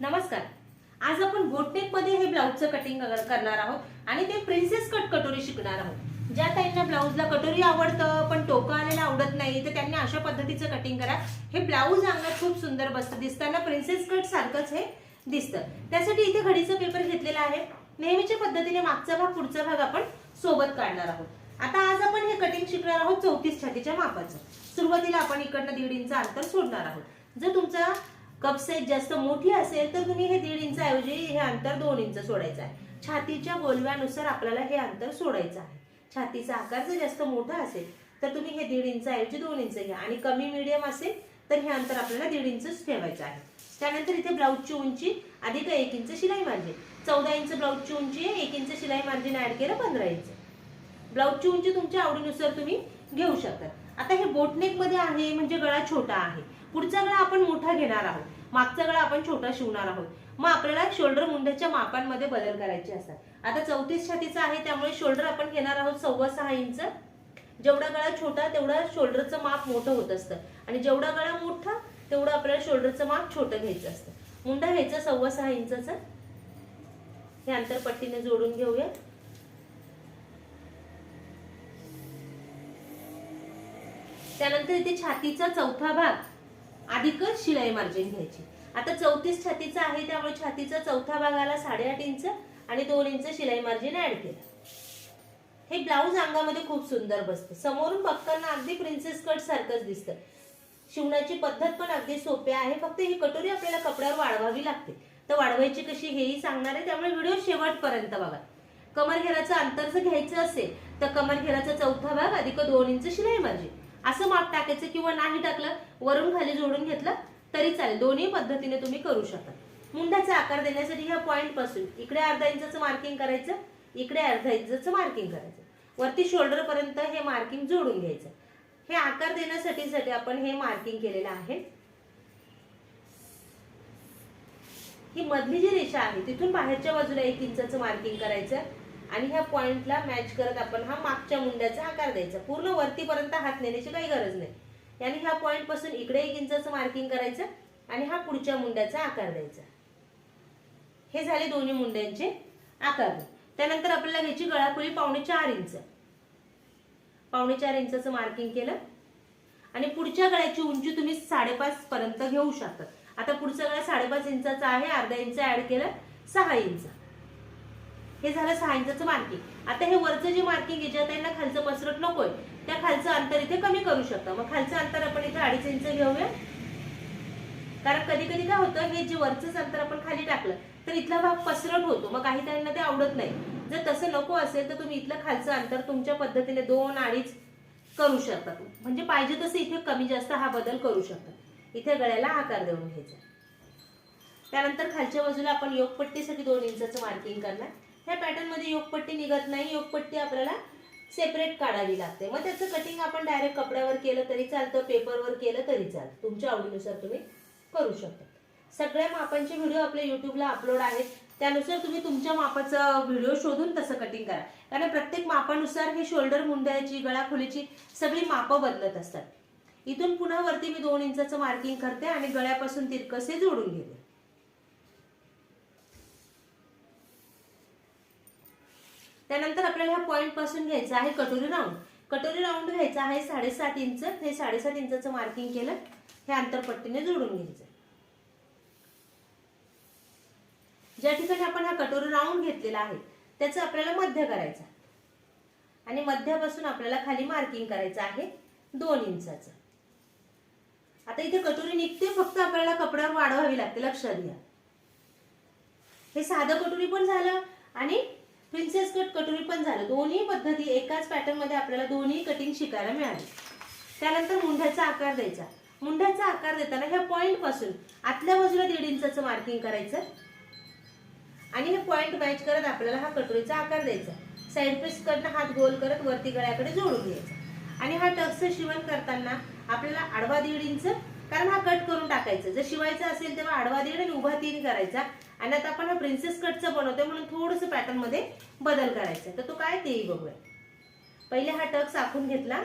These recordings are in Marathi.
नमस्कार. आज आपण गोटनेकमध्ये हे ब्लाऊजचं कटिंग करणार आहोत आणि ते प्रिन्सेस कट कटोरी शिकणार आहोत. ज्या ताईंना ब्लाऊजला कटोरी आवडतं पण टोका आलेला आवडत नाही तर त्यांनी अशा पद्धतीचं कटिंग करा. हे ब्लाऊज अंगात खूप सुंदर बसतं. दिसताना प्रिन्सेस कट सारखंच हे दिसतं. त्यासाठी इथे घडीचा पेपर घेतलेला आहे. नेहमीच्या पद्धतीने मागचा भाग पुढचा भाग आपण सोबत काढणार आहोत. आता आज आपण हे कटिंग शिकणार आहोत चौतीस छातीच्या मापाचं. सुरुवातीला आपण इकडनं दीड इंच अंतर सोडणार आहोत. जर तुमचा कप साईज जास्त मोठी असेल तर तुम्ही हे दीड इंच ऐवजी हे अंतर दोन इंच सोडायचं आहे. छातीच्या गोलव्यानुसार आपल्याला हे अंतर सोडायचं आहे. छातीचा आकार जर जास्त मोठा असेल तर तुम्ही हे दीड इंच ऐवजी दोन इंच घ्या. आणि कमी मिडियम असेल तर हे अंतर आपल्याला दीड इंच ठेवायचं आहे. त्यानंतर इथे ब्लाऊजची उंची अधिक एक इंच शिलाई मार्जिन चौदा इंच ब्लाऊजची उंची एक इंच शिलाई मार्जिन ऍड केलं पंधरा इंच. ब्लाऊजची उंची तुमच्या आवडीनुसार तुम्ही घेऊ शकता. आता हे बोटनेकमध्ये आहे म्हणजे गळा छोटा आहे. पुढचा गळा आपण मोठा घेणार आहोत. मागचा गळा आपण छोटा शिवणार आहोत. मग आपल्याला शोल्डर मुंड्याच्या मापांमध्ये बदल करायचे असतात. आता चौतीस छातीचा आहे त्यामुळे शोल्डर आपण घेणार आहोत सव्वा सहा इंच. जेवढा गळा छोटा तेवढा शोल्डरचं माप मोठं होत असतं. आणि जेवढा गळा मोठा तेवढं आपल्याला शोल्डरचं माप छोटं घ्यायचं असतं. मुंडा घ्यायचा सव्वा सहा इंचाचा. हे अंतरपट्टीने जोडून घेऊया. त्यानंतर इथे छातीचा चौथा भाग अधिकच शिलाई मार्जिन घ्यायची. आता चौतीस छातीचा आहे त्यामुळे छातीचा चौथा भागाला साडेआठ इंच आणि दोन इंच शिलाई मार्जिन ऍड केलं. हे ब्लाऊज अंगामध्ये खूप सुंदर बसतं. समोरून बघताना अगदी प्रिन्सेस कट सारखंच दिसतं. शिवण्याची पद्धत पण अगदी सोपी आहे. फक्त ही कटोरी आपल्याला कपड्यावर वाढवावी लागते. तर वाढवायची कशी हेही सांगणार आहे. त्यामुळे व्हिडिओ शेवटपर्यंत बघा. कमर घेराचं अंतर जर घ्यायचं असेल तर कमर घेराचा चौथा भाग अधिक दोन इंच शिलाई मार्जिन असं माप टाकायचं किंवा नाही टाकलं वरून खाली जोडून घेतलं तरी चालेल. दोन्ही पद्धतीने तुम्ही करू शकता. मुंडाचा आकार देण्यासाठी ह्या पॉईंटपासून इकडे अर्धा इंचाचं मार्किंग करायचं इकडे अर्धा इंचाचं मार्किंग करायचं. वरती शोल्डर पर्यंत हे मार्किंग जोडून घ्यायचं. हे आकार देण्यासाठी साठी आपण हे मार्किंग केलेलं आहे. ही मधली जी रेषा आहे तिथून बाहेरच्या बाजूला एक इंचाचं मार्किंग करायचं. आणि ह्या पॉइंटला मॅच करत आपण हा मागच्या मुंड्याचा आकार द्यायचा. पूर्ण वरतीपर्यंत हात नेण्याची काही गरज नाही. याने ह्या पॉईंटपासून इकडे एक इंचाचं मार्किंग करायचं आणि हा पुढच्या मुंड्याचा आकार द्यायचा. हे झाले दोन्ही मुंड्यांचे आकार. त्यानंतर आपल्याला घ्यायची गळाखोली पावणे चार इंच. पावणे चार इंचाचं मार्किंग केलं. आणि पुढच्या गळ्याची उंची तुम्ही साडेपाच पर्यंत घेऊ शकता. आता पुढचा गळा साडेपाच इंचाचा आहे अर्धा इंच ऍड केलं सहा इंच. हे झालं सहा इंचाचं मार्किंग आता हे वरचं जे मार्किंग आहे ज्यात त्यांना खालचं पसरत नकोय त्या खालचं अंतर इथे कमी करू शकता. मग खालचं अंतर आपण इथे अडीच इंच घेऊया. कारण कधी कधी काय होतं हे जे वरचंच अंतर आपण खाली टाकलं तर इथला भाग पसरट होतो. मग काही त्यांना ते आवडत नाही. जर तसं नको असेल तर तुम्ही इथलं खालचं अंतर तुमच्या पद्धतीने दोन अडीच करू शकता म्हणजे पाहिजे तसं इथे कमी जास्त हा बदल करू शकता. इथे गळ्याला आकार देऊन घ्यायचा. त्यानंतर खालच्या बाजूला आपण योगपट्टीसाठी दोन इंचाचं मार्किंग करणार. ह्या पॅटर्नमध्ये योगपट्टी निघत नाही. योगपट्टी आपल्याला सेपरेट काढावी लागते. मग त्याचं कटिंग आपण डायरेक्ट कपड्यावर केलं तरी चालतं पेपरवर केलं तरी चालतं. तुमच्या आवडीनुसार तुम्ही करू शकता. सगळ्या मापांचे व्हिडिओ आपल्या युट्यूबला अपलोड आहेत. त्यानुसार तुम्ही तुमच्या मापाचा व्हिडिओ शोधून तसं कटिंग करा. कारण प्रत्येक मापानुसार हे शोल्डर मुंड्याची गळाखोलीची सगळी मापं बदलत असतात. इथून पुन्हा वरती मी दोन इंचाचं मार्किंग करते आणि गळ्यापासून तिरकसे जोडून घेते. त्यानंतर आपल्याला ह्या पॉईंटपासून घ्यायचं आहे कटोरी राऊंड कटोरी राऊंड घ्यायचा आहे साडेसात इंच. हे साडेसात इंचाचं मार्किंग केलं. हे अंतरपट्टीने जोडून घ्यायचं. ज्या ठिकाणी आपण हा कटोरी राऊंड घेतलेला आहे त्याचं आपल्याला मध्य करायचं आणि मध्यापासून आपल्याला खाली मार्किंग करायचं आहे दोन इंचाचं. आता इथे कटोरी निघते फक्त आपल्याला कपड्यावर वाढवावी लागते. लक्षात घ्या. हे साधं कटोरी पण झालं आणि प्रिन्सेस कट कटोरी पण झालं. दोन्ही पद्धती एकाच पॅटर्नमध्ये आपल्याला दोन्ही कटिंग शिकायला मिळाली. त्यानंतर मुंढ्याचा आकार द्यायचा. मुंढ्याचा आकार देताना ह्या पॉईंटपासून आतल्या बाजूला दीड इंचाचं मार्किंग करायचं. आणि हे पॉईंट मॅच करत आपल्याला हा कटोरीचा आकार द्यायचा. साईड पीस कडनं हात गोल करत वरती गळ्याकडे जोडून घ्यायचा. आणि हा टक्स शिवण करताना आपल्याला आडवा दीड इंच कारण हा कट करून टाकायचं. जर शिवायचा असेल तेव्हा आडवा दीड आणि उभा तीन करायचा. आणि आता आपण हा प्रिन्सेस कटचं बनवतोय म्हणून थोडस पॅटर्नमध्ये बदल करायचा तर तो काय तेही बघूया. पहिले हा टक्स आखून घेतला.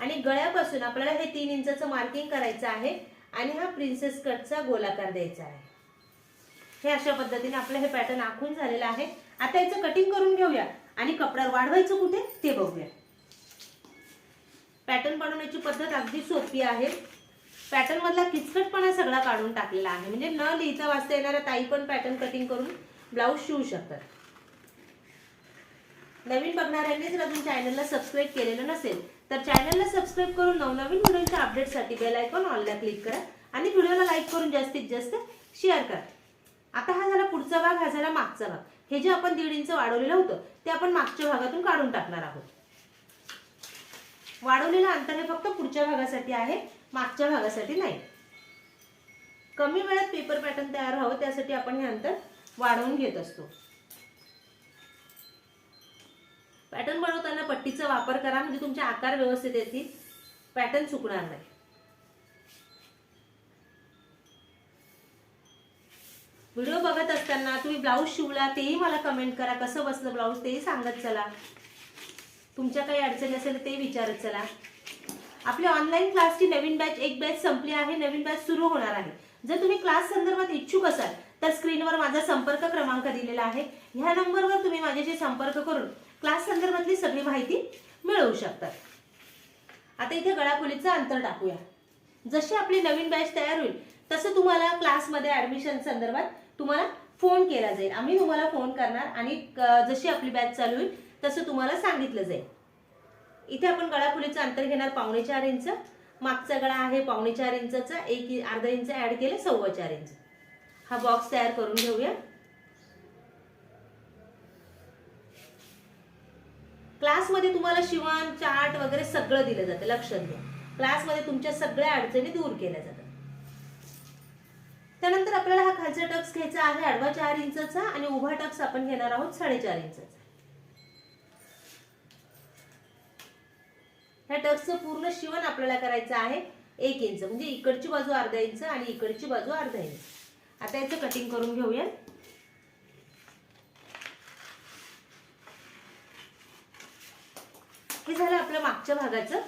आणि गळ्यापासून आपल्याला हे तीन इंचाचं मार्किंग करायचं आहे आणि हा प्रिन्सेस कटचा गोलाकार द्यायचा आहे. हे अशा पद्धतीने आपलं हे पॅटर्न आखून झालेलं आहे. आता याचं कटिंग करून घेऊया. आणि कपड्यावर वाढवायचं कुठे ते बघूया. पॅटर्न बनवण्याची पद्धत अगदी सोपी आहे. पॅटर्न मधला किचकटपणा सगळा काढून टाकलेला आहे. म्हणजे न लिहिता वाचता येणाऱ्या ताई पण पॅटर्न कटिंग करून ब्लाऊज शिवू शकतात. नवीन बघणाऱ्यांनी जर अजून चॅनलला सबस्क्राईब केलेलं नसेल तर चॅनलला सबस्क्राईब करून नवनवीन व्हिडिओच्या अपडेटसाठी बेल आयकॉन ऑनला क्लिक करा आणि व्हिडिओला लाईक करून जास्तीत जास्त शेअर करा. आता हा झाला पुढचा भाग हा झाला मागचा भाग. हे जे आपण दीड इंच वाढवलेलं होतं ते आपण मागच्या भागातून काढून टाकणार आहोत. वाढवलेलं अंतर हे फक्त पुढच्या भागासाठी आहे. मागच्या भागासाठी नाही. कमी वेळात पेपर पॅटर्न तयार व्हावं त्यासाठी आपण हे अंतर वाढवून घेत असतो. पॅटर्न बनवताना पट्टीचा वापर करा म्हणजे तुमचे आकार व्यवस्थित येतील. पॅटर्न चुकणार नाही. व्हिडिओ बघत असताना तुम्ही ब्लाऊज शिवला तेही मला कमेंट करा कसं बसलं ब्लाऊज तेही सांगत चला. तुमच्या काही अडचणी असेल तर ते विचारत चला. आपली ऑनलाईन क्लासची नवीन बॅच एक बॅच संपली आहे नवीन बॅच सुरू होणार आहे. जर तुम्ही क्लास संदर्भात इच्छुक असाल तर स्क्रीनवर माझा संपर्क क्रमांक दिलेला आहे. ह्या नंबरवर तुम्ही माझ्याशी संपर्क करून क्लास संदर्भातली सगळी माहिती मिळवू शकतात आता इथे गळाखोलीचं अंतर टाकूया. जशी आपली नवीन बॅच तयार होईल तसं तुम्हाला क्लासमध्ये ऍडमिशन संदर्भात तुम्हाला फोन केला जाईल. आम्ही तुम्हाला फोन करणार आणि जशी आपली बॅच चालू होईल तसं तुम्हाला सांगितलं जाईल. इथे आपण गळाखोलीचं अंतर घेणार पावणे चार इंच. मागचा गळा आहे पावणे चार इंचाचा. एक अर्धा इंच ऍड केले सव्वा चार इंच. हा बॉक्स तयार करून घेऊया. क्लासमध्ये तुम्हाला शिवण चार्ट वगैरे सगळं दिलं जातं. लक्षात घ्या. क्लासमध्ये तुमच्या सगळ्या अडचणी दूर केल्या जातात. त्यानंतर आपल्याला हा खालचा टक्स घ्यायचा आहे आडवा चार इंचाचा आणि उभा टक्स आपण घेणार आहोत साडेचार इंचाचा. ह्या टक्सचं पूर्ण शिवण आपल्याला करायचं आहे. एक इंच म्हणजे इकडची बाजू अर्धा इंच आणि इकडची बाजू अर्धा इंच. आता याचं कटिंग करून घेऊया. हे झालं आपल्या मागच्या भागाचं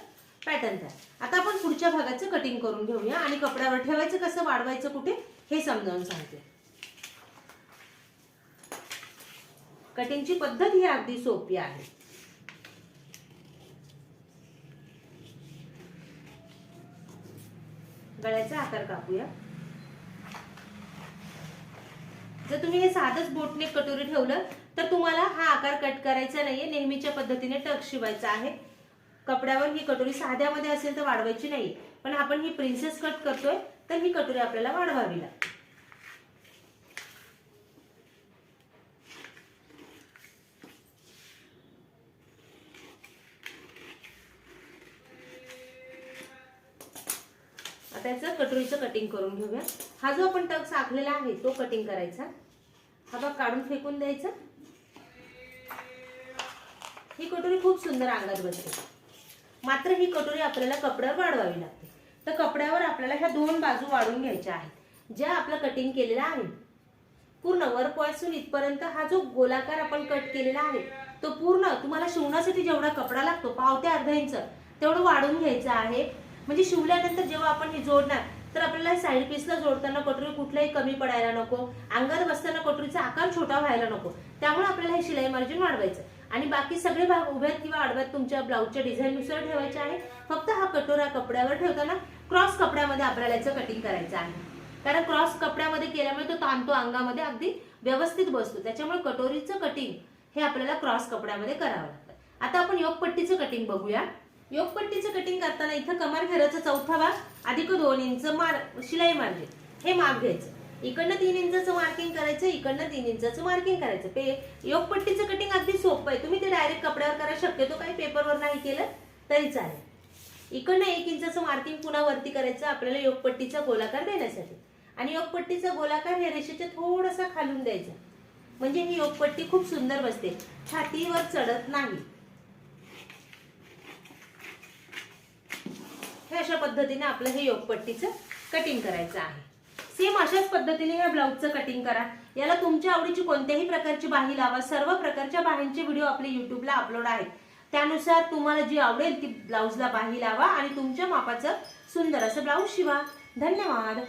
पॅटर्न तयार. आता आपण पुढच्या भागाचं कटिंग करून घेऊया आणि कपड्यावर ठेवायचं कसं वाढवायचं कुठे हे समजावून सांगते. कटिंगची पद्धत ही अगदी सोपी आहे. गळ्याचा आकार कापूया. जर तुम्ही हे साधंच बोटने कटोरी ठेवलं तर तुम्हाला हा आकार कट करायचा नाहीये. नेहमीच्या पद्धतीने टक शिवायचा आहे. कपड्यावर ही कटोरी साध्यामध्ये असेल तर वाढवायची नाही पण आपण ही प्रिन्सेस कट करतोय तर ही कटोरी आपल्याला वाढवावी लागते. त्याचं कटोरीचं कटिंग करून घेऊया. हा जो आपण टक्स आखलेला आहे तो कटिंग करायचा. हा भाग काढून फेकून द्यायचा. ही कटोरी खूप सुंदर अंगात बसते. मात्र ही कटोरी आपल्याला कपड्यावर वाढवावी लागते. तर कपड्यावर आपल्याला ह्या दोन बाजू वाढून घ्यायच्या आहेत. ज्या आपलं कटिंग केलेलं आहे. पूर्ण वरपासून इथपर्यंत हा जो गोलाकार आपण कट केलेला आहे तो पूर्ण तुम्हाला शिवण्यासाठी जेवढा कपडा लागतो पावते अर्धा इंच तेवढं वाढून घ्यायचं आहे. म्हणजे शिवल्यानंतर जेव्हा आपण हे जोडणार तर आपल्याला साईड पीसला जोडताना कटोरी कुठलाही कमी पडायला नको अंगात बसताना कटोरीचा आकार छोटा व्हायला नको. त्यामुळे आपल्याला हे शिलाई मार्जिन वाढवायचं. आणि बाकी सगळे भाग उभ्यात किंवा आडव्यात तुमच्या ब्लाऊजच्या डिझाईननुसार ठेवायचे आहे. फक्त हा कटोरा कपड्यावर ठेवताना क्रॉस कपड्यामध्ये आपल्याला याचं कटिंग करायचं आहे. कारण क्रॉस कपड्यामध्ये केल्यामुळे तो ताणतो अंगामध्ये अगदी व्यवस्थित बसतो. त्याच्यामुळे कटोरीचं कटिंग हे आपल्याला क्रॉस कपड्यामध्ये करावं लागतं. आता आपण योगपट्टीचं कटिंग बघूया. योगपट्टीचं कटिंग करताना इथं कमार घेराचा चौथा भाग अधिक दोन इंच मार शिलाई मार्गे हे माप घ्यायचं. इकडनं तीन इंचाचं मार्किंग करायचं इकडनं तीन इंचाचं मार्किंग करायचं. पे योगपट्टीचं कटिंग अगदी सोपं आहे. तुम्ही ते डायरेक्ट कपड्यावर करा शक्यतो काही पेपरवर नाही केलं तरी चालेल. इकडनं एक इंचाचं मार्किंग पुन्हा वरती करायचं आपल्याला योगपट्टीचा गोलाकार देण्यासाठी. आणि योगपट्टीचा गोलाकार हे रेषेच्या थोडासा खालून द्यायचा. म्हणजे ही योगपट्टी खूप सुंदर बसते. छातीवर चढत नाही. हे अशा पद्धतीने आपलं हे योगपट्टीचं कटिंग करायचं आहे. सेम अशाच पद्धतीने या ब्लाऊजचं कटिंग करा. याला तुमच्या आवडीची कोणत्याही प्रकारची बाही लावा. सर्व प्रकारच्या बाहींचे व्हिडिओ आपले युट्यूबला अपलोड आहेत. त्यानुसार तुम्हाला जी आवडेल ती ब्लाऊजला बाही लावा आणि तुमच्या मापाचं सुंदर असं ब्लाऊज शिवा. धन्यवाद.